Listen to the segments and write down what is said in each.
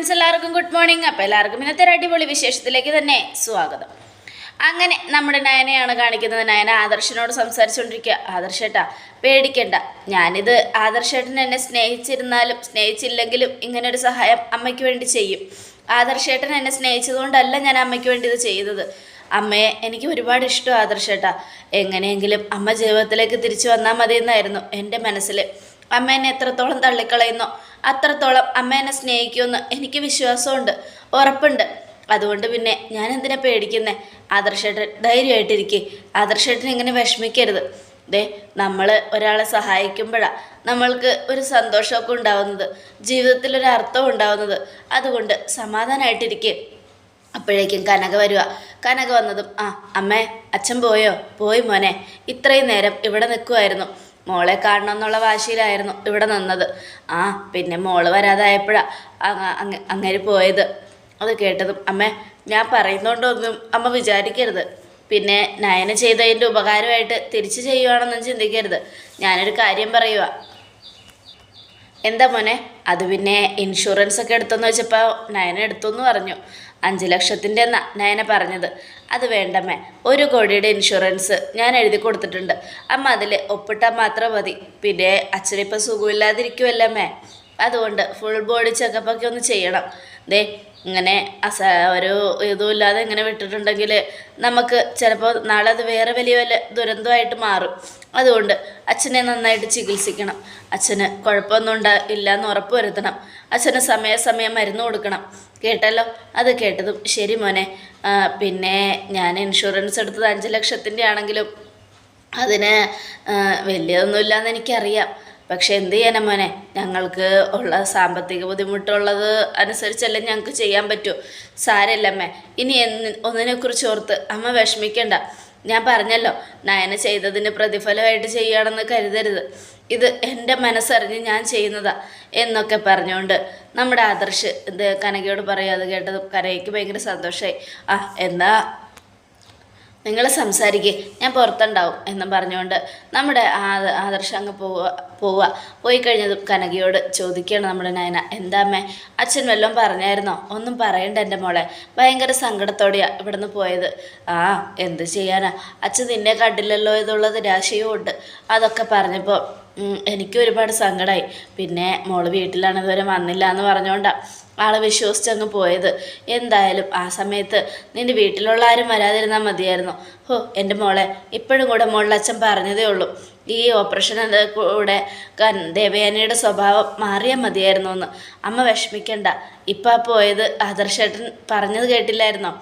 Friends എല്ലാവർക്കും good morning അപ്പോൾ എല്ലാവർക്കും ഇന്നത്തെ ഒരു അടിപൊളി വിശേഷത്തിലേക്ക് തന്നെ സ്വാഗതം. അങ്ങനെ നമ്മുടെ നയനയാണ് കാണിക്കുന്നത്. നയന ആദർശനോട് സംസാരിച്ചുകൊണ്ടിരിക്കുക ആദർശേട്ടാ പേടിക്കണ്ട. ഞാനിത് ആദർശേട്ടൻ എന്നെ സ്നേഹിച്ചിരുന്നാലും സ്നേഹിച്ചില്ലെങ്കിലും ഇങ്ങനൊരു സഹായം അമ്മയ്ക്ക് വേണ്ടി ചെയ്യും. ആദർശേട്ടൻ എന്നെ സ്നേഹിച്ചതുകൊണ്ടല്ല ഞാൻ അമ്മയ്ക്ക് വേണ്ടി ഇത് ചെയ്തത്. അമ്മയെ എനിക്ക് ഒരുപാട് ഇഷ്ടം ആദർശേട്ടാ എങ്ങനെയെങ്കിലും അമ്മ ജീവിതത്തിലേക്ക് തിരിച്ചു വന്നാൽ മതി എന്നായിരുന്നു എന്റെ മനസ്സിൽ അമ്മ എന്നെ എത്രത്തോളം തള്ളിക്കളയുന്നോ അത്രത്തോളം അമ്മ എന്നെ സ്നേഹിക്കുമെന്ന് എനിക്ക് വിശ്വാസമുണ്ട് ഉറപ്പുണ്ട്. അതുകൊണ്ട് പിന്നെ ഞാൻ എന്തിനാ പേടിക്കുന്നേ? ആദർശേട്ടൻ ധൈര്യമായിട്ടിരിക്കേ. ആദർശേട്ടൻ ഇങ്ങനെ വിഷമിക്കരുത്. ദേ നമ്മൾ ഒരാളെ സഹായിക്കുമ്പോഴാണ് നമ്മൾക്ക് ഒരു സന്തോഷമൊക്കെ ഉണ്ടാവുന്നത് ജീവിതത്തിൽ ഒരു അർത്ഥം ഉണ്ടാവുന്നത്. അതുകൊണ്ട് സമാധാനമായിട്ടിരിക്കേ. അപ്പോഴേക്കും കനക വരിക കനക വന്നതും ആ അമ്മേ അച്ഛൻ പോയോ? പോയി മോനെ. ഇത്രയും നേരം ഇവിടെ നിൽക്കുമായിരുന്നു മോളെ കാണണം എന്നുള്ള വാശിയിലായിരുന്നു ഇവിടെ നിന്നത്. ആ പിന്നെ മോൾ വരാതായപ്പോഴാണ് അങ്ങനെ പോയത്. അത് കേട്ടതും അമ്മ ഞാൻ പറയുന്നതുകൊണ്ടൊന്നും അമ്മ വിചാരിക്കരുത്. പിന്നെ നയന ചെയ്തതിന്റെ ഉപകാരമായിട്ട് തിരിച്ചു ചെയ്യുവാണെന്നും ചിന്തിക്കരുത്. ഞാനൊരു കാര്യം പറയുക എന്താ മോനെ? അത് പിന്നെ ഇൻഷുറൻസ് ഒക്കെ എടുത്തെന്ന് വെച്ചപ്പോൾ നയന എടുത്തു എന്ന് പറഞ്ഞു. അഞ്ച് ലക്ഷത്തിന്റെ നയന പറഞ്ഞത്. അത് വേണ്ടമ്മേ ഒരു കോടിയുടെ ഇൻഷുറൻസ് ഞാൻ എഴുതി കൊടുത്തിട്ടുണ്ട്. അമ്മ അതിൽ ഒപ്പിട്ടാൽ മാത്രം മതി. പിന്നെ അച്ഛനിപ്പം സുഖമില്ലാതിരിക്കുമല്ലേ അമ്മേ അതുകൊണ്ട് ഫുൾ ബോഡി ചെക്കപ്പൊക്കെ ഒന്ന് ചെയ്യണം. ദേ ഇങ്ങനെ അസ ഒരു ഇതുമില്ലാതെ ഇങ്ങനെ വിട്ടിട്ടുണ്ടെങ്കിൽ നമുക്ക് ചിലപ്പോൾ നാളെ അത് വേറെ വലിയ വല്ല ദുരന്തമായിട്ട് മാറും. അതുകൊണ്ട് അച്ഛനെ നന്നായിട്ട് ചികിത്സിക്കണം. അച്ഛന് കുഴപ്പമൊന്നും ഉണ്ടാ എന്ന് ഉറപ്പ് വരുത്തണം. അച്ഛന് സമയാസമയം മരുന്ന് കൊടുക്കണം. കേട്ടല്ലോ? അത് കേട്ടതും. ശരി മോനെ. പിന്നെ ഞാൻ ഇൻഷുറൻസ് എടുത്തത് അഞ്ച് ലക്ഷത്തിന്റെ ആണെങ്കിലും അതിന് വലിയതൊന്നുമില്ല എന്ന് എനിക്കറിയാം. പക്ഷെ എന്ത് ചെയ്യാനാ മോനെ? ഞങ്ങൾക്ക് ഉള്ള സാമ്പത്തിക ബുദ്ധിമുട്ടുള്ളത് അനുസരിച്ചല്ലേ ഞങ്ങൾക്ക് ചെയ്യാൻ പറ്റൂ. സാരല്ലമ്മേ ഇനി എന്ന് ഒന്നിനെക്കുറിച്ച് ഓർത്ത് അമ്മ വിഷമിക്കണ്ട. ഞാൻ പറഞ്ഞല്ലോ നയന ചെയ്തതിന് പ്രതിഫലമായിട്ട് ചെയ്യുകയാണെന്ന് കരുതരുത്. ഇത് എന്റെ മനസ്സറിഞ്ഞ് ഞാൻ ചെയ്യുന്നതാ എന്നൊക്കെ പറഞ്ഞുകൊണ്ട് നമ്മുടെ ആദർശ് ഇത് കനകയോട് പറയാതെ കേട്ടത് കനകയ്ക്ക് ഭയങ്കര സന്തോഷമായി ആ എന്താ നിങ്ങൾ സംസാരിക്കേ ഞാൻ പുറത്തുണ്ടാവും എന്നും പറഞ്ഞുകൊണ്ട് നമ്മുടെ ആദർശം അങ്ങ് പോവുക പോവുക. പോയി കഴിഞ്ഞതും കനകയോട് ചോദിക്കുകയാണ് നമ്മുടെ നയന. എന്താമ്മേ അച്ഛൻ വല്ലതും പറഞ്ഞായിരുന്നോ? ഒന്നും പറയണ്ട എന്റെ മോളെ. ഭയങ്കര സങ്കടത്തോടെയാണ് ഇവിടുന്ന് പോയത്. ആ എന്ത് ചെയ്യാനാ? അച്ഛൻ നിന്നെ കണ്ടില്ലല്ലോ എന്നുള്ളത് രാശിയും ഉണ്ട്. അതൊക്കെ പറഞ്ഞപ്പോൾ എനിക്ക് ഒരുപാട് സങ്കടമായി പിന്നെ മോൾ വീട്ടിലാണ് ഇതുവരെ വന്നില്ല എന്ന് പറഞ്ഞുകൊണ്ടാണ് ആളെ വിശ്വസിച്ചങ്ങ് പോയത്. എന്തായാലും ആ സമയത്ത് നിന്റെ വീട്ടിലുള്ള ആരും വരാതിരുന്നാൽ മതിയായിരുന്നു. ഹോ എന്റെ മോളെ ഇപ്പോഴും കൂടെ മോളുടെ അച്ഛൻ പറഞ്ഞതേ ഉള്ളൂ. ഈ ഓപ്പറേഷൻ കൂടെ ദേവയാനയുടെ സ്വഭാവം മാറിയാൽ മതിയായിരുന്നു എന്ന് അമ്മ വിഷമിക്കണ്ട. ഇപ്പം പോയത് ആദർശേട്ടൻ പറഞ്ഞത് കേട്ടില്ലായിരുന്നോ?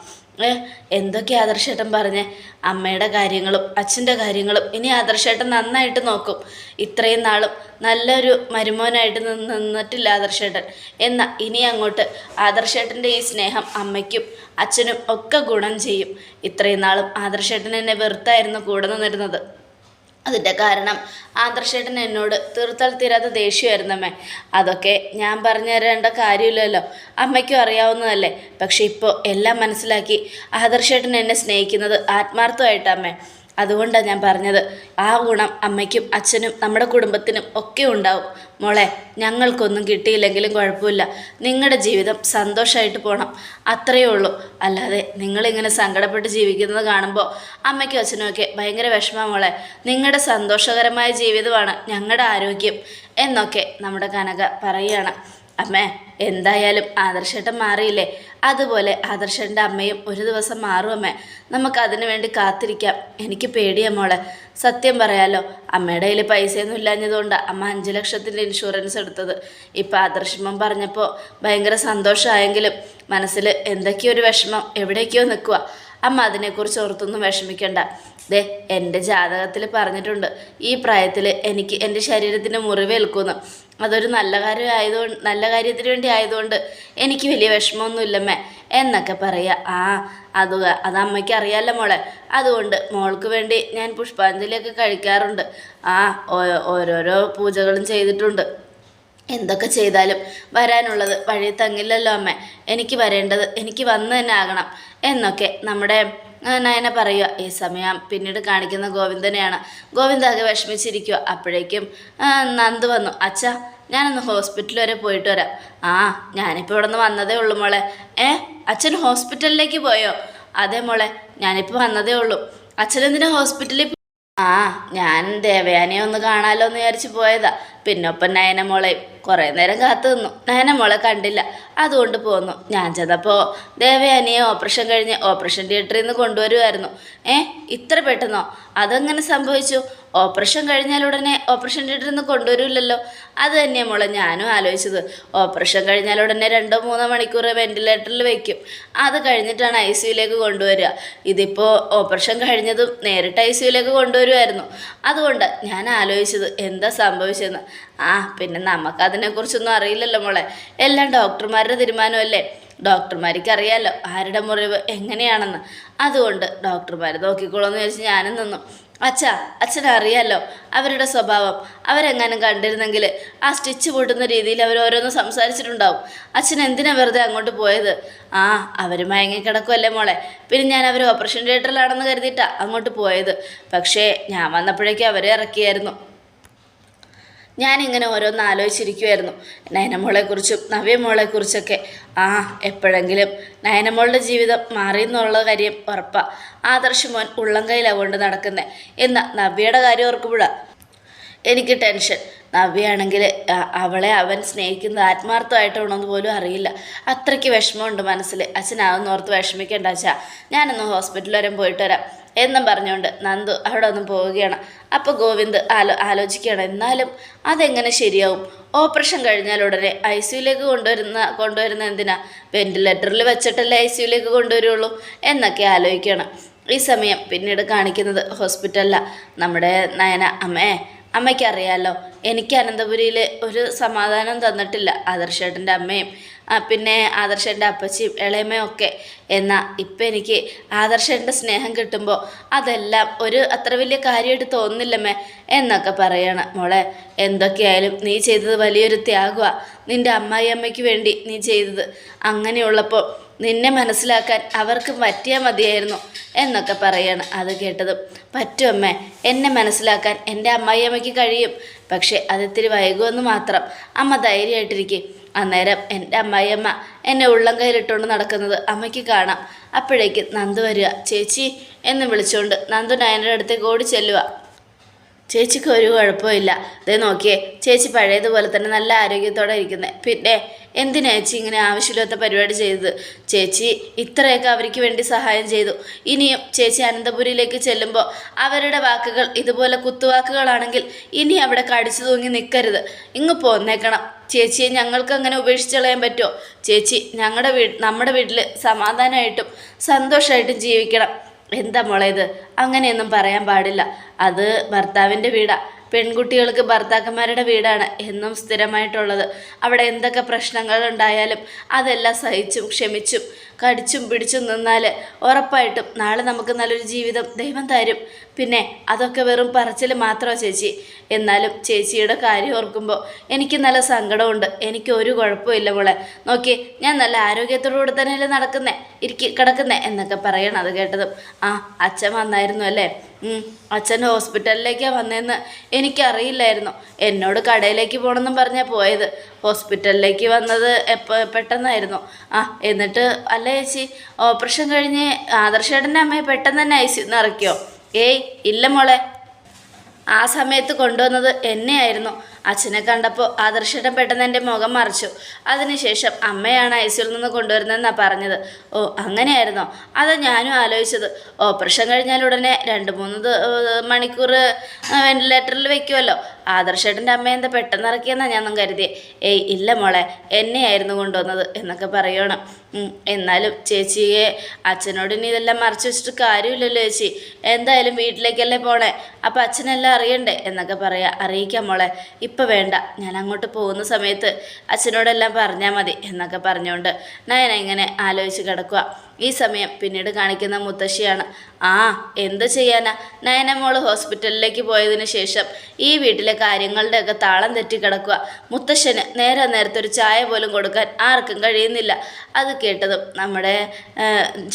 എന്തൊക്കെ ആദർശേട്ടൻ പറഞ്ഞേ? അമ്മയുടെ കാര്യങ്ങളും അച്ഛന്റെ കാര്യങ്ങളും ഇനി ആദർശേട്ടൻ നന്നായിട്ട് നോക്കും. ഇത്രയും നാളും നല്ലൊരു മരുമോനായിട്ട് നിന്നിട്ടില്ല ആദർശേട്ടൻ. എന്നാൽ ഇനി അങ്ങോട്ട് ആദർശേട്ടന്റെ ഈ സ്നേഹം അമ്മയ്ക്കും അച്ഛനും ഒക്കെ ഗുണം ചെയ്യും. ഇത്രയും നാളും ആദർശേട്ടൻ എന്നെ വെറുത്തായിരുന്നു കൂടെ നിന്നിരുന്നത്. അതിന്റെ കാരണം. ആദർശേട്ടൻ എന്നോട് തീർത്താൽ തീരാത്ത ദേഷ്യമായിരുന്നമ്മേ. അതൊക്കെ ഞാൻ പറഞ്ഞു തരേണ്ട കാര്യമില്ലല്ലോ. അമ്മയ്ക്കും അറിയാവുന്നതല്ലേ. പക്ഷെ ഇപ്പോൾ എല്ലാം മനസ്സിലാക്കി ആദർശേട്ടൻ എന്നെ സ്നേഹിക്കുന്നത് ആത്മാർത്ഥമായിട്ടാണ് അമ്മേ അതുകൊണ്ടാണ് ഞാൻ പറഞ്ഞത്. ആ ഗുണം അമ്മയ്ക്കും അച്ഛനും നമ്മുടെ കുടുംബത്തിനും ഒക്കെ ഉണ്ടാവും. മോളെ ഞങ്ങൾക്കൊന്നും കിട്ടിയില്ലെങ്കിലും കുഴപ്പമില്ല. നിങ്ങളുടെ ജീവിതം സന്തോഷമായിട്ട് പോകണം അത്രയേ ഉള്ളൂ. അല്ലാതെ നിങ്ങളിങ്ങനെ സങ്കടപ്പെട്ട് ജീവിക്കുന്നത് കാണുമ്പോൾ അമ്മയ്ക്കും അച്ഛനും ഒക്കെ ഭയങ്കര വിഷമമാണ് മോളെ. നിങ്ങളുടെ സന്തോഷകരമായ ജീവിതമാണ് ഞങ്ങളുടെ ആരോഗ്യം എന്നൊക്കെ നമ്മുടെ കനക പറയുകയാണ്. അമ്മേ എന്തായാലും ആദർശേട്ടൻ മാറിയില്ലേ? അതുപോലെ ആദർശന്റെ അമ്മയും ഒരു ദിവസം മാറും അമ്മേ. നമുക്ക് അതിനു വേണ്ടി കാത്തിരിക്കാം. എനിക്ക് പേടിയാ മോളെ. സത്യം പറയാലോ അമ്മയുടെ കയ്യിൽ പൈസയൊന്നും ഇല്ലാഞ്ഞതുകൊണ്ടാണ് അമ്മ അഞ്ച് ലക്ഷത്തിന്റെ ഇൻഷുറൻസ് എടുത്തത്. ഇപ്പം ആദർശമ്മൻ പറഞ്ഞപ്പോൾ ഭയങ്കര സന്തോഷമായെങ്കിലും മനസ്സിൽ എന്തൊക്കെയോ ഒരു വിഷമം എവിടേക്കോ നിൽക്കുക അമ്മ അതിനെക്കുറിച്ച് ഓർത്തൊന്നും വിഷമിക്കണ്ട. ദേ എന്റെ ജാതകത്തിൽ പറഞ്ഞിട്ടുണ്ട് ഈ പ്രായത്തിൽ എനിക്ക് എന്റെ ശരീരത്തിന് മുറിവേൽക്കുമെന്ന്. അതൊരു നല്ല കാര്യം ആയതുകൊണ്ട് നല്ല കാര്യത്തിന് വേണ്ടി ആയതുകൊണ്ട് എനിക്ക് വലിയ വിഷമമൊന്നുമില്ലമ്മേ. എന്നൊക്കെ പറയുക ആ അത് അത് അമ്മയ്ക്ക് അറിയാമല്ലോ മോളെ. അതുകൊണ്ട് മോൾക്ക് വേണ്ടി ഞാൻ പുഷ്പാഞ്ജലിയൊക്കെ കഴിക്കാറുണ്ട്. ആ ഓരോരോ പൂജകളും ചെയ്തിട്ടുണ്ട്. എന്തൊക്കെ ചെയ്താലും വരാനുള്ളത് വഴി തങ്ങില്ലല്ലോ അമ്മേ. എനിക്ക് വരേണ്ടത് എനിക്ക് വന്നു തന്നെ ആകണം എന്നൊക്കെ നമ്മുടെ നയന പറയുക ഈ സമയം പിന്നീട് കാണിക്കുന്ന ഗോവിന്ദനെയാണ് ഗോവിന്ദ ആകെ വിഷമിച്ചിരിക്കുക അപ്പോഴേക്കും നന്ദ് വന്നു. അച്ഛ ഞാനൊന്ന് ഹോസ്പിറ്റൽ വരെ പോയിട്ട് വരാം. ആ ഞാനിപ്പോൾ ഇവിടെ നിന്ന് വന്നതേ ഉള്ളൂ മോളെ. ഏ അച്ഛൻ ഹോസ്പിറ്റലിലേക്ക് പോയോ? അതെ മോളെ ഞാനിപ്പോൾ വന്നതേ ഉള്ളൂ. അച്ഛൻ എന്തിനാ ഹോസ്പിറ്റലിൽ ആ ഞാൻ ദേവയാനിയെ ഒന്ന് കാണാലോ എന്ന് വിചാരിച്ച് പോയതാ. പിന്നൊപ്പം നയനമോളെ കുറേ നേരം കാത്തു നിന്നു. നയനമോളെ കണ്ടില്ല. അതുകൊണ്ട് പോന്നു. ഞാൻ ചെന്നപ്പോൾ ദേവയാനിയെ ഓപ്പറേഷൻ കഴിഞ്ഞ് ഓപ്പറേഷൻ തിയേറ്ററിൽ നിന്ന് കൊണ്ടുവരുമായിരുന്നു ഏ ഇത്ര പെട്ടെന്നോ? അതെങ്ങനെ സംഭവിച്ചു? ഓപ്പറേഷൻ കഴിഞ്ഞാൽ ഉടനെ ഓപ്പറേഷൻ തിയേറ്ററിൽ നിന്ന് കൊണ്ടുവരില്ലല്ലോ. അത് തന്നെയാണ് മോളെ ഞാനും ആലോചിച്ചത്. ഓപ്പറേഷൻ കഴിഞ്ഞാൽ ഉടനെ രണ്ടോ മൂന്നോ മണിക്കൂർ വെന്റിലേറ്ററിൽ വയ്ക്കും അത് കഴിഞ്ഞിട്ടാണ് ഐ സിയുലേക്ക് കൊണ്ടുവരിക. ഇതിപ്പോൾ ഓപ്പറേഷൻ കഴിഞ്ഞതും നേരിട്ട് ഐ സിയുലേക്ക് കൊണ്ടുവരുമായിരുന്നു അതുകൊണ്ട് ഞാൻ ആലോചിച്ചത് എന്താ സംഭവിച്ചതെന്ന്. ആ പിന്നെ നമുക്കതിനെക്കുറിച്ചൊന്നും അറിയില്ലല്ലോ മോളെ. എല്ലാം ഡോക്ടർമാരുടെ തീരുമാനമല്ലേ? ഡോക്ടർമാർക്ക് അറിയാമല്ലോ ആരുടെ മുറിവ് എങ്ങനെയാണെന്ന്. അതുകൊണ്ട് ഡോക്ടർമാർ നോക്കിക്കോളൂന്ന് ചോദിച്ച് ഞാനും നിന്നു. അച്ഛാ അച്ഛനറിയാലോ അവരുടെ സ്വഭാവം. അവരെങ്ങാനും കണ്ടിരുന്നെങ്കിൽ ആ സ്റ്റിച്ച് പൊട്ടുന്ന രീതിയിൽ അവർ ഓരോന്ന് സംസാരിച്ചിട്ടുണ്ടാവും. അച്ഛൻ എന്തിനാ വെറുതെ അങ്ങോട്ട് പോയത്? ആ അവർ മയങ്ങിക്കിടക്കുമല്ലേ മോളെ. പിന്നെ ഞാൻ അവർ ഓപ്പറേഷൻ തിയേറ്ററിലാണെന്ന് കരുതിയിട്ടാണ് അങ്ങോട്ട് പോയത്. പക്ഷേ ഞാൻ വന്നപ്പോഴേക്കും അവരെ ഇറക്കിയായിരുന്നു. ഞാനിങ്ങനെ ഓരോന്ന് ആലോചിച്ചിരിക്കുമായിരുന്നു നയനമോളെക്കുറിച്ചും നവ്യമോളെക്കുറിച്ചൊക്കെ. ആ എപ്പോഴെങ്കിലും നയനമോളുടെ ജീവിതം മാറിയെന്നുള്ള കാര്യം ഉറപ്പാണ് ആദർശ് മോൻ ഉള്ളം കയ്യിലാണ് കൊണ്ട് നടക്കുന്നത് എന്ന നവ്യയുടെ കാര്യം ഓർക്കുമ്പോഴാണ് എനിക്ക് ടെൻഷൻ. നവ്യയാണെങ്കിൽ അവളെ അവൻ സ്നേഹിക്കുന്നത് ആത്മാർത്ഥമായിട്ടാണോന്ന് പോലും അറിയില്ല. അത്രയ്ക്ക് വിഷമമുണ്ട് മനസ്സിൽ അച്ഛനാവെന്ന് ഓർത്ത് വിഷമിക്കേണ്ട അച്ഛാ. ഞാനൊന്ന് ഹോസ്പിറ്റൽ വരെ പോയിട്ട് വരാം. എന്നും പറഞ്ഞുകൊണ്ട് നന്ദു അവിടെ ഒന്നും പോവുകയാണ്. അപ്പോൾ ഗോവിന്ദ് ആലോ ആലോചിക്കുകയാണ് എന്നാലും അതെങ്ങനെ ശരിയാവും? ഓപ്പറേഷൻ കഴിഞ്ഞാൽ ഉടനെ ഐ സിയുലേക്ക് കൊണ്ടുവരുന്ന കൊണ്ടുവരുന്ന എന്തിനാ? വെന്റിലേറ്ററിൽ വെച്ചിട്ടല്ലേ ഐ സിയുലേക്ക് കൊണ്ടുവരുള്ളൂ എന്നൊക്കെ ആലോചിക്കണം ഈ സമയം പിന്നീട് കാണിക്കുന്നത് ഹോസ്പിറ്റലിലാണ് നമ്മുടെ നയന അമ്മേ അമ്മയ്ക്കറിയാലോ എനിക്ക് അനന്തപുരിയിൽ ഒരു സമാധാനം തന്നിട്ടില്ല. ആദർശേട്ടന്റെ അമ്മയും പിന്നെ ആദർശന്റെ അപ്പച്ചിയും ഇളയമ്മയും ഒക്കെ. എന്നാൽ ഇപ്പം എനിക്ക് ആദർശന്റെ സ്നേഹം കിട്ടുമ്പോൾ അതെല്ലാം ഒരു അത്ര വലിയ കാര്യമായിട്ട് തോന്നുന്നില്ലമ്മേ എന്നൊക്കെ പറയണം. മോളെ എന്തൊക്കെയായാലും നീ ചെയ്തത് വലിയൊരു ത്യാഗമാണ് നിന്റെ അമ്മായി അമ്മയ്ക്ക് വേണ്ടി നീ ചെയ്തത്. അങ്ങനെയുള്ളപ്പോൾ നിന്നെ മനസ്സിലാക്കാൻ അവർക്ക് പറ്റിയാൽ മതിയായിരുന്നു എന്നൊക്കെ പറയാണ്. അത് കേട്ടതും പറ്റുമമ്മേ എന്നെ മനസ്സിലാക്കാൻ എന്റെ അമ്മായിയമ്മയ്ക്ക് കഴിയും. പക്ഷേ അതിത്തിരി വൈകുമെന്ന് മാത്രം അമ്മ ധൈര്യമായിട്ടിരിക്കും. അന്നേരം എന്റെ അമ്മായിയമ്മ എന്നെ ഉള്ളം കയ്യിലിട്ടുകൊണ്ട് നടക്കുന്നത് അമ്മയ്ക്ക് കാണാം. അപ്പോഴേക്ക് നന്ദു വരിക. ചേച്ചി എന്ന് വിളിച്ചുകൊണ്ട് നന്ദു നയനയുടെ അടുത്തേക്ക് ഓടി ചെല്ലുക. ചേച്ചിക്ക് ഒരു കുഴപ്പമില്ല ദേ നോക്കിയേ ചേച്ചി പഴയതുപോലെ തന്നെ നല്ല ആരോഗ്യത്തോടെ ഇരിക്കുന്നത് പിന്നെ എന്തിനാ ചേച്ചി ഇങ്ങനെ ആവശ്യമില്ലാത്ത പരിപാടി ചെയ്തത്? ചേച്ചി ഇത്രയൊക്കെ അവർക്ക് വേണ്ടി സഹായം ചെയ്തു. ഇനിയും ചേച്ചി അനന്തപുരിയിലേക്ക് ചെല്ലുമ്പോൾ അവരുടെ വാക്കുകൾ ഇതുപോലെ കുത്തുവാക്കുകളാണെങ്കിൽ ഇനി അവിടെ കടിച്ചു തൂങ്ങി നിൽക്കരുത് ഇങ്ങ് പോന്നേക്കണം. ചേച്ചിയെ ഞങ്ങൾക്ക് അങ്ങനെ ഉപേക്ഷിച്ച് കളയാൻ പറ്റുമോ? ചേച്ചി ഞങ്ങളുടെ വീട് നമ്മുടെ വീട്ടിൽ സമാധാനമായിട്ടും സന്തോഷമായിട്ടും ജീവിക്കണം. എന്താ മോളേത് അങ്ങനെയൊന്നും പറയാൻ പാടില്ല. അത് ഭർത്താവിന്റെ വീടാ. പെൺകുട്ടികൾക്ക് ഭർത്താക്കന്മാരുടെ വീടാണ് എന്നും സ്ഥിരമായിട്ടുള്ളത്. അവിടെ എന്തൊക്കെ പ്രശ്നങ്ങൾ ഉണ്ടായാലും അതെല്ലാം സഹിച്ചും ക്ഷമിച്ചും കടിച്ചും പിടിച്ചും നിന്നാൽ ഉറപ്പായിട്ടും നാളെ നമുക്ക് നല്ലൊരു ജീവിതം ദൈവം തരും. പിന്നെ അതൊക്കെ വെറും പറച്ചിൽ മാത്രമാണ് ചേച്ചി. എന്നാലും ചേച്ചിയുടെ കാര്യം ഓർക്കുമ്പോൾ എനിക്ക് നല്ല സങ്കടമുണ്ട്. എനിക്ക് ഒരു കുഴപ്പമില്ല മോളെ. നോക്കി ഞാൻ നല്ല ആരോഗ്യത്തോടുകൂടെ തന്നെയല്ലേ നടക്കുന്നേ ഇരിക്കി കിടക്കുന്നേ എന്നൊക്കെ പറയണം അത് കേട്ടതും. ആ അച്ഛൻ വന്നായിരുന്നു അല്ലേ? അച്ഛൻ ഹോസ്പിറ്റലിലേക്കാണ് വന്നതെന്ന് എനിക്കറിയില്ലായിരുന്നു. എന്നോട് കടയിലേക്ക് പോകണമെന്നും പറഞ്ഞാൽ പോയത്. ഹോസ്പിറ്റലിലേക്ക് വന്നത് എപ്പോൾ പെട്ടെന്നായിരുന്നു. ആ എന്നിട്ട് അല്ല ചേച്ചി? ഓപ്പറേഷൻ കഴിഞ്ഞ് ആദർശേട്ടന്റെ അമ്മയെ പെട്ടെന്ന് തന്നെ ഐ സി ഇറക്കിയോ? ഏയ് ഇല്ല മോളെ. ആ സമയത്ത് കൊണ്ടുവന്നത് എന്നെയായിരുന്നു. അച്ഛനെ കണ്ടപ്പോൾ ആദർശേട്ടൻ പെട്ടെന്ന് എന്റെ മുഖം മറിച്ചു. അതിനുശേഷം അമ്മയാണ് ഐ സിയിൽ നിന്ന് കൊണ്ടുവരുന്നതെന്നാണ് പറഞ്ഞത്. ഓ അങ്ങനെയായിരുന്നോ? അത് ഞാനും ആലോചിച്ചത്. ഓപ്പറേഷൻ കഴിഞ്ഞാൽ ഉടനെ രണ്ട് മൂന്ന് മണിക്കൂർ വെന്റിലേറ്ററിൽ വെക്കുമല്ലോ ആദർശേട്ടന്റെ അമ്മ എന്താ പെട്ടെന്ന് ഇറക്കിയെന്നാണ് ഞാനൊന്നും കരുതിയേ. ഏയ് ഇല്ല മോളെ എന്നെയായിരുന്നു കൊണ്ടുവന്നത് എന്നൊക്കെ പറയണം. എന്നാലും ചേച്ചിയെ അച്ഛനോട് ഇനി ഇതെല്ലാം മറച്ചു വെച്ചിട്ട് കാര്യമില്ലല്ലോ ചേച്ചി. എന്തായാലും വീട്ടിലേക്കല്ലേ പോണേ. അപ്പം അച്ഛനെല്ലാം അറിയണ്ടേ എന്നൊക്കെ പറയാം. അറിയിക്കാം മോളെ. ഇപ്പം വേണ്ട ഞാൻ അങ്ങോട്ട് പോകുന്ന സമയത്ത് അച്ഛനോടെല്ലാം പറഞ്ഞാൽ മതി എന്നൊക്കെ പറഞ്ഞുകൊണ്ട് ഞാൻ എങ്ങനെ ആലോചിച്ച് കിടക്കുക ഈ സമയം പിന്നീട് കാണിക്കുന്ന മുത്തശ്ശിയാണ്. ആ എന്ത് ചെയ്യാനാ? നയനമോൾ ഹോസ്പിറ്റലിലേക്ക് പോയതിനു ശേഷം ഈ വീട്ടിലെ കാര്യങ്ങളുടെയൊക്കെ താളം തെറ്റി കിടക്കുക മുത്തശ്ശന് നേരെ നേരത്തെ ഒരു ചായ പോലും കൊടുക്കാൻ ആർക്കും കഴിയുന്നില്ല. അത് കേട്ടതും നമ്മുടെ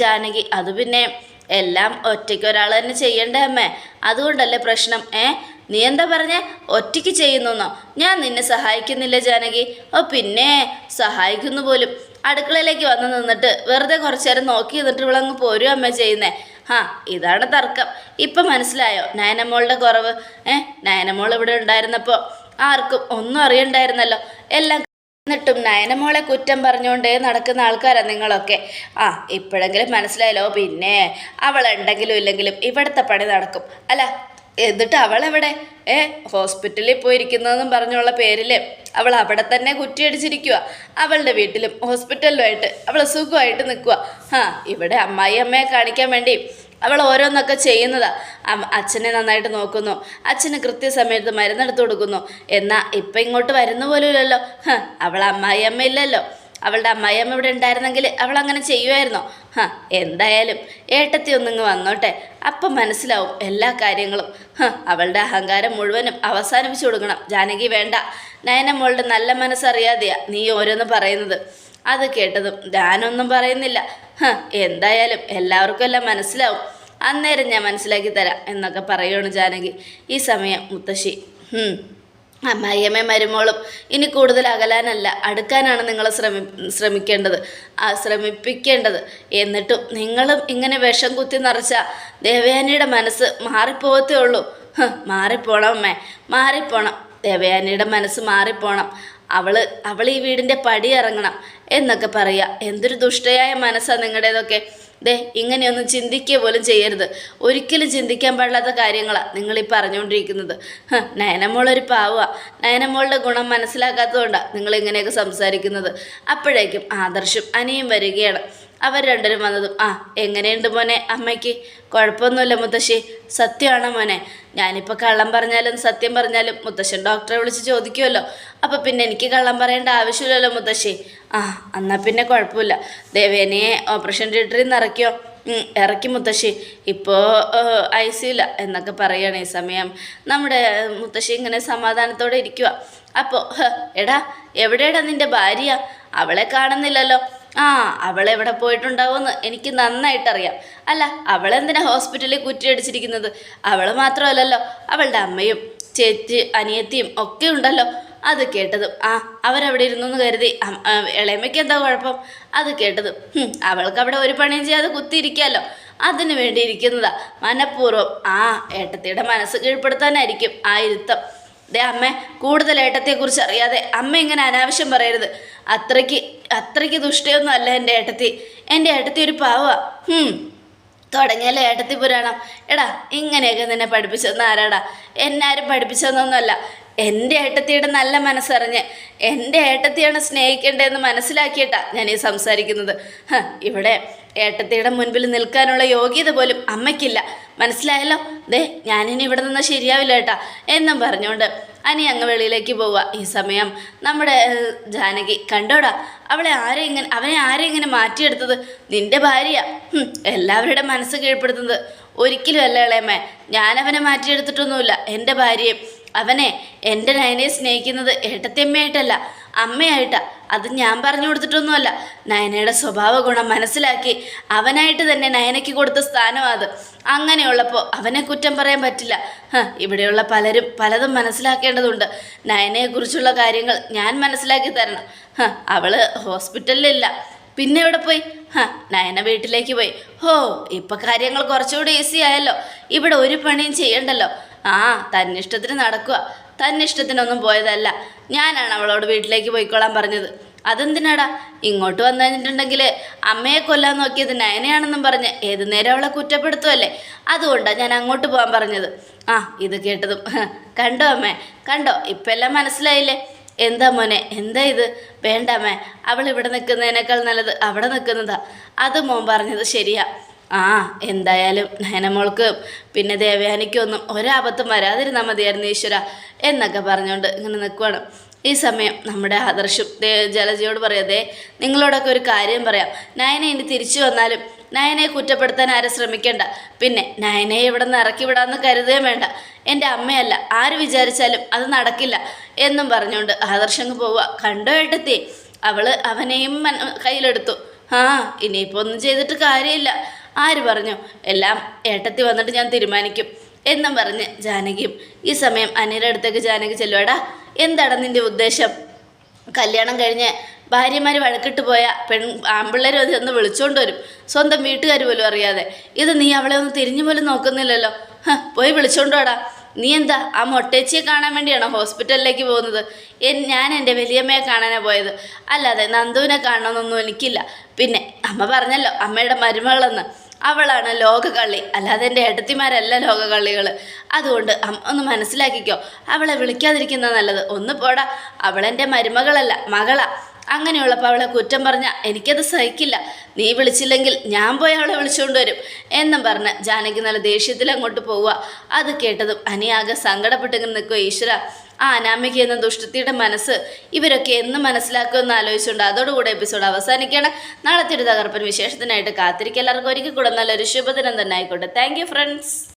ജാനകി അത് പിന്നെ എല്ലാം ഒറ്റയ്ക്ക് ഒരാൾ തന്നെ ചെയ്യണ്ടേ അമ്മേ? അതുകൊണ്ടല്ലേ പ്രശ്നം ഏ? നീ എന്താ പറഞ്ഞേ? ഒറ്റയ്ക്ക് ചെയ്യുന്നോ ഞാൻ നിന്നെ സഹായിക്കുന്നില്ല ജാനകി? ഓ പിന്നെ സഹായിക്കുന്നു പോലും. അടുക്കളയിലേക്ക് വന്ന് നിന്നിട്ട് വെറുതെ കുറച്ചു നേരം നോക്കി നിന്നിട്ട് ഇവളങ്ങ് പോരും അമ്മ ചെയ്യുന്നേ. ഹാ ഇതാണ് തർക്കം. ഇപ്പം മനസ്സിലായോ? നയനമോളുടെ കുറവ്. ഏ നയനമോൾ ഇവിടെ ഉണ്ടായിരുന്നപ്പോൾ ആർക്കും ഒന്നും അറിയണ്ടായിരുന്നല്ലോ. എല്ലാം എന്നിട്ടും നയനമോളെ കുറ്റം പറഞ്ഞുകൊണ്ടേ നടക്കുന്ന ആൾക്കാരാണ് നിങ്ങളൊക്കെ. ആ ഇപ്പോഴെങ്കിലും മനസ്സിലായല്ലോ പിന്നെ അവളുണ്ടെങ്കിലും ഇല്ലെങ്കിലും ഇവിടുത്തെ പണി നടക്കും. അല്ല എന്നിട്ട് എവിടെ? ഏ ഹോസ്പിറ്റലിൽ പോയിരിക്കുന്നതെന്നും പറഞ്ഞുള്ള പേരിൽ അവൾ അവിടെ തന്നെ കുറ്റിയടിച്ചിരിക്കുക അവളുടെ വീട്ടിലും ഹോസ്പിറ്റലിലുമായിട്ട് അവൾ സുഖമായിട്ട് നിൽക്കുക ആ ഇവിടെ അമ്മായി അമ്മയെ കാണിക്കാൻ വേണ്ടി അവൾ ഓരോന്നൊക്കെ ചെയ്യുന്നതാ. അച്ഛനെ നന്നായിട്ട് നോക്കുന്നു. അച്ഛന് കൃത്യസമയത്ത് മരുന്നെടുത്ത് കൊടുക്കുന്നു. എന്നാൽ ഇപ്പം ഇങ്ങോട്ട് വരുന്ന പോലുമില്ലല്ലോ. അവൾ അമ്മായി അമ്മ ഇല്ലല്ലോ. അവളുടെ അമ്മായിയമ്മ ഇവിടെ ഉണ്ടായിരുന്നെങ്കിൽ അവൾ അങ്ങനെ ചെയ്യുമായിരുന്നോ? ഹ എന്തായാലും ഏട്ടത്തി ഒന്നിങ്ങ് വന്നോട്ടെ. അപ്പം മനസ്സിലാവും എല്ലാ കാര്യങ്ങളും. ഹ അവളുടെ അഹങ്കാരം മുഴുവനും അവസാനിപ്പിച്ചു കൊടുക്കണം. ജാനകി വേണ്ട. നയനമ്മളുടെ നല്ല മനസ്സറിയാതെയാ നീ ഓരോന്ന് പറയുന്നത്. അത് കേട്ടതും ഞാനൊന്നും പറയുന്നില്ല. ഹ എന്തായാലും എല്ലാവർക്കും എല്ലാം മനസ്സിലാവും. അന്നേരം ഞാൻ മനസ്സിലാക്കി തരാം എന്നൊക്കെ പറയുകയാണ് ജാനകി. ഈ സമയം മുത്തശ്ശി. അമ്മായിയമ്മ മരുമോളും ഇനി കൂടുതൽ അകലാനല്ല. അടുക്കാനാണ് നിങ്ങൾ ശ്രമി ശ്രമിക്കേണ്ടത്. ആ ശ്രമിപ്പിക്കേണ്ടത്. എന്നിട്ടും നിങ്ങളും ഇങ്ങനെ വിഷം കുത്തി നിറച്ച ദേവയാനിയുടെ മനസ്സ് മാറിപ്പോകത്തേ ഉള്ളൂ. മാറിപ്പോണം അമ്മേ. മാറിപ്പോണം. ദേവയാനിയുടെ മനസ്സ് മാറിപ്പോണം. അവൾ അവൾ ഈ വീടിന്റെ പടി ഇറങ്ങണം എന്നൊക്കെ പറയുക എന്തൊരു ദുഷ്ടയായ മനസ്സാണ് നിങ്ങളുടേതൊക്കെ. ദേ ഇങ്ങനെയൊന്നും ചിന്തിക്കുക പോലും ചെയ്യരുത്. ഒരിക്കലും ചിന്തിക്കാൻ പാടില്ലാത്ത കാര്യങ്ങളാണ് നിങ്ങളീ പറഞ്ഞുകൊണ്ടിരിക്കുന്നത്. നയനമോളൊരു പാവുക നയനമോളുടെ ഗുണം മനസ്സിലാക്കാത്തതുകൊണ്ടാണ് നിങ്ങളിങ്ങനെയൊക്കെ സംസാരിക്കുന്നത്. അപ്പോഴേക്കും ആദർശം അനിയും വരികയാണ്. അവർ രണ്ടുപേരും വന്നതും ആ എങ്ങനെയുണ്ട് മോനെ അമ്മയ്ക്ക്? കുഴപ്പമൊന്നുമില്ല മുത്തശ്ശി. സത്യമാണോ മോനെ? ഞാനിപ്പോൾ കള്ളം പറഞ്ഞാലും സത്യം പറഞ്ഞാലും മുത്തശ്ശൻ ഡോക്ടറെ വിളിച്ച് ചോദിക്കുമല്ലോ അപ്പോൾ പിന്നെ എനിക്ക് കള്ളം പറയേണ്ട ആവശ്യമില്ലല്ലോ മുത്തശ്ശി. ആ എന്നാൽ പിന്നെ കുഴപ്പമില്ല. ദേവേനയെ ഓപ്പറേഷൻ തിയേറ്ററിൽ നിന്ന് ഇറക്കിയോ ഇറക്കി മുത്തശ്ശി. ഇപ്പോൾ ഐ സിയില്ല എന്നൊക്കെ പറയുകയാണ് ഈ സമയം. നമ്മുടെ മുത്തശ്ശി ഇങ്ങനെ സമാധാനത്തോടെ ഇരിക്കുക അപ്പോൾ എടാ എവിടെയാടാ നിന്റെ ഭാര്യ? അവളെ കാണുന്നില്ലല്ലോ. ആ അവളെവിടെ പോയിട്ടുണ്ടാവുമെന്ന് എനിക്ക് നന്നായിട്ടറിയാം. അല്ല അവളെന്തിനാ ഹോസ്പിറ്റലിൽ കുറ്റിയടിച്ചിരിക്കുന്നത്? അവൾ മാത്രമല്ലല്ലോ അവളുടെ അമ്മയും ചേച്ചി അനിയത്തിയും ഒക്കെ ഉണ്ടല്ലോ. അത് കേട്ടതും ആ അവരവിടെ ഇരുന്നു എന്ന് കരുതി ഇളയമ്മയ്ക്ക് എന്താ കുഴപ്പം? അത് കേട്ടതും അവൾക്ക് അവിടെ ഒരു പണിയും ചെയ്യാതെ കുത്തിയിരിക്കാമല്ലോ അതിന് വേണ്ടി ഇരിക്കുന്നതാ മനഃപൂർവം. ആ ഏട്ടത്തിയുടെ മനസ്സ് കീഴ്പ്പെടുത്താനായിരിക്കും ആ ഇരുത്തം. ദേ അമ്മ കൂടുതൽ ഏട്ടത്തെക്കുറിച്ച് അറിയാതെ അമ്മ ഇങ്ങനെ അനാവശ്യം പറയരുത്. അത്രയ്ക്ക് അത്രയ്ക്ക് ദുഷ്ടയൊന്നും അല്ല എന്റെ ഏട്ടത്തി. എന്റെ ഏട്ടത്തി ഒരു പാവാ. തുടങ്ങിയല്ലോ ഏട്ടത്തി പുരാണം. എടാ ഇങ്ങനെയൊക്കെ നിന്നെ പഠിപ്പിച്ചതെന്ന് ആരാടാ? എന്നാരും പഠിപ്പിച്ചതെന്നൊന്നുമല്ല. എന്റെ ഏട്ടത്തിയുടെ നല്ല മനസ്സറിഞ്ഞ് എന്റെ ഏട്ടത്തിയാണ് സ്നേഹിക്കേണ്ടതെന്ന് മനസ്സിലാക്കിയിട്ടാ ഞാൻ ഈ സംസാരിക്കുന്നത്. ഇവിടെ ഏട്ടത്തിയുടെ മുൻപിൽ നിൽക്കാനുള്ള യോഗ്യത പോലും അമ്മയ്ക്കില്ല. മനസ്സിലായല്ലോ? ദേ ഞാനിനി ഇവിടെ നിന്ന് ശരിയാവില്ല കേട്ടാ. എന്നും പറഞ്ഞുകൊണ്ട് അനി അങ്ങ് വെളിയിലേക്ക് പോവുക. ഈ സമയം നമ്മുടെ ജാനകി കണ്ടോടാ അവളെ ആരെ ഇങ്ങനെ അവനെ ആരെ ഇങ്ങനെ മാറ്റിയെടുത്തത്? നിന്റെ ഭാര്യ. എല്ലാവരുടെ മനസ്സ് കീഴ്പ്പെടുത്തുന്നത്. ഒരിക്കലും അല്ല ഇളയമ്മേ ഞാനവനെ മാറ്റിയെടുത്തിട്ടൊന്നുമില്ല. എന്റെ ഭാര്യയും അവനെ എന്റെ നയനെ സ്നേഹിക്കുന്നത് ഏട്ടത്തിയമ്മയായിട്ടല്ല. അമ്മയായിട്ടാ. അത് ഞാൻ പറഞ്ഞു കൊടുത്തിട്ടൊന്നുമല്ല. നയനയുടെ സ്വഭാവ ഗുണം മനസ്സിലാക്കി അവനായിട്ട് തന്നെ നയനയ്ക്ക് കൊടുത്ത സ്ഥാനം അത്. അങ്ങനെയുള്ളപ്പോൾ അവനെ കുറ്റം പറയാൻ പറ്റില്ല. ഇവിടെയുള്ള പലരും പലതും മനസ്സിലാക്കേണ്ടതുണ്ട്. നയനയെക്കുറിച്ചുള്ള കാര്യങ്ങൾ ഞാൻ മനസ്സിലാക്കി തരണം. അവൾ ഹോസ്പിറ്റലിലില്ല. പിന്നെ എവിടെ പോയി? ഹ നയന വീട്ടിലേക്ക് പോയി. ഹോ ഇപ്പം കാര്യങ്ങൾ കുറച്ചുകൂടി ഈസി ആയല്ലോ. ഇവിടെ ഒരു പണിയും ചെയ്യണ്ടല്ലോ. ആ തന്നിഷ്ടത്തിന് നടക്കുക തന്നിഷ്ടത്തിനൊന്നും പോയതല്ല. ഞാനാണ് അവളോട് വീട്ടിലേക്ക് പോയിക്കോളാൻ പറഞ്ഞത്. അതെന്തിനാടാ? ഇങ്ങോട്ട് വന്നു കഴിഞ്ഞിട്ടുണ്ടെങ്കിൽ അമ്മയെ കൊല്ലാൻ നോക്കിയത് നയനയാണെന്നും പറഞ്ഞ് ഏത് നേരം അവളെ കുറ്റപ്പെടുത്തുമല്ലേ അതുകൊണ്ടാണ് ഞാൻ അങ്ങോട്ട് പോകാൻ പറഞ്ഞത്. ആ ഇത് കേട്ടതും. കണ്ടോ അമ്മേ? കണ്ടോ? ഇപ്പം എല്ലാം മനസ്സിലായില്ലേ? എന്താ മോനെ? എന്താ ഇത്? വേണ്ട അമ്മേ. അവൾ ഇവിടെ നിൽക്കുന്നതിനേക്കാൾ നല്ലത് അവിടെ നിൽക്കുന്നതാ. അത് മോൻ പറഞ്ഞത് ശരിയാ. ആ എന്തായാലും നയനമോൾക്ക് പിന്നെ ദേവയാനിക്കൊന്നും ഒരാപത്തും വരാതിരുന്നാൽ മതിയായിരുന്നു ഈശ്വര എന്നൊക്കെ പറഞ്ഞുകൊണ്ട് ഇങ്ങനെ നിൽക്കുവാണ് ഈ സമയം നമ്മുടെ ആദർശം ജലജയോട് പറയാതെ നിങ്ങളോടൊക്കെ ഒരു കാര്യം പറയാം. നയനെ ഇനി തിരിച്ചു വന്നാലും നയനയെ കുറ്റപ്പെടുത്താൻ ആരും ശ്രമിക്കേണ്ട. പിന്നെ നയനയെ ഇവിടെ നിന്ന് ഇറക്കി വിടാമെന്ന് കരുതുകയും വേണ്ട. എന്റെ അമ്മയല്ല ആര് വിചാരിച്ചാലും അത് നടക്കില്ല എന്നും പറഞ്ഞുകൊണ്ട് ആദർശങ്ങ് പോവുക കണ്ടോ ഏട്ടത്തി? അവൾ അവനെയും കയ്യിലെടുത്തു. ആ ഇനിയിപ്പോൾ ഒന്നും ചെയ്തിട്ട് കാര്യമില്ല. ആര് പറഞ്ഞു? എല്ലാം ഏട്ടത്തി വന്നിട്ട് ഞാൻ തീരുമാനിക്കും എന്നും പറഞ്ഞ് ജാനകിയും ഈ സമയം അനിയുടെ അടുത്തേക്ക് ജാനകി ചെല്ലുവാടാ. എന്താണ് നിന്റെ ഉദ്ദേശം? കല്യാണം കഴിഞ്ഞ് ഭാര്യമാർ വഴക്കിട്ട് പോയ പെൺ ആമ്പിള്ളേരും അത് ഒന്ന് വിളിച്ചുകൊണ്ട് വരും. സ്വന്തം വീട്ടുകാർ പോലും അറിയാതെ. ഇത് നീ അവളെ ഒന്ന് തിരിഞ്ഞു പോലും നോക്കുന്നില്ലല്ലോ. പോയി വിളിച്ചോണ്ട് വാടാ. നീ എന്താ ആ മൊട്ടേച്ചിയെ കാണാൻ വേണ്ടിയാണോ ഹോസ്പിറ്റലിലേക്ക് പോകുന്നത്? ഞാൻ എന്റെ വലിയമ്മയെ കാണാനാണ് പോയത്. അല്ലാതെ നന്ദുവിനെ കാണണമെന്നൊന്നും എനിക്കില്ല. പിന്നെ അമ്മ പറഞ്ഞല്ലോ അമ്മയുടെ മരുമകളെന്ന്. അവളാണ് ലോകകള്ളി. അല്ലാതെ എന്റെ ഏട്ടത്തിമാരല്ല ലോകകള്ളികൾ അതുകൊണ്ട് ഒന്ന് മനസ്സിലാക്കിക്കോ. അവളെ വിളിക്കാതിരിക്കുന്ന നല്ലത്. ഒന്ന് പോടാ. അവളെന്റെ മരുമകളല്ല മകളാ. അങ്ങനെയുള്ളപ്പോൾ അവളെ കുറ്റം പറഞ്ഞാൽ എനിക്കത് സഹിക്കില്ല. നീ വിളിച്ചില്ലെങ്കിൽ ഞാൻ പോയി അവളെ വിളിച്ചുകൊണ്ട് വരും. എന്നും പറഞ്ഞ് ജാനകി നല്ല ദേഷ്യത്തിൽ അങ്ങോട്ട് പോവുക. അത് കേട്ടതും അനിയാകെ സങ്കടപ്പെട്ടിങ്ങനെ നിൽക്കുക ഈശ്വര ആ അനാമിക എന്ന ദുഷ്ടത്തിയുടെ മനസ്സ് ഇവരൊക്കെ എന്ന് മനസ്സിലാക്കുമെന്ന് ആലോചിച്ചുകൊണ്ട് അതോടുകൂടെ എപ്പിസോഡ് അവസാനിക്കുകയാണ്. നാളത്തെ ഒരു തകർപ്പൻ വിശേഷത്തിനായിട്ട് കാത്തിരിക്കുക. എല്ലാവർക്കും ഒരിക്കൽ കൂടെ നല്ലൊരു ശുഭദിനം തന്നെ ആയിക്കോട്ടെ. Thank friends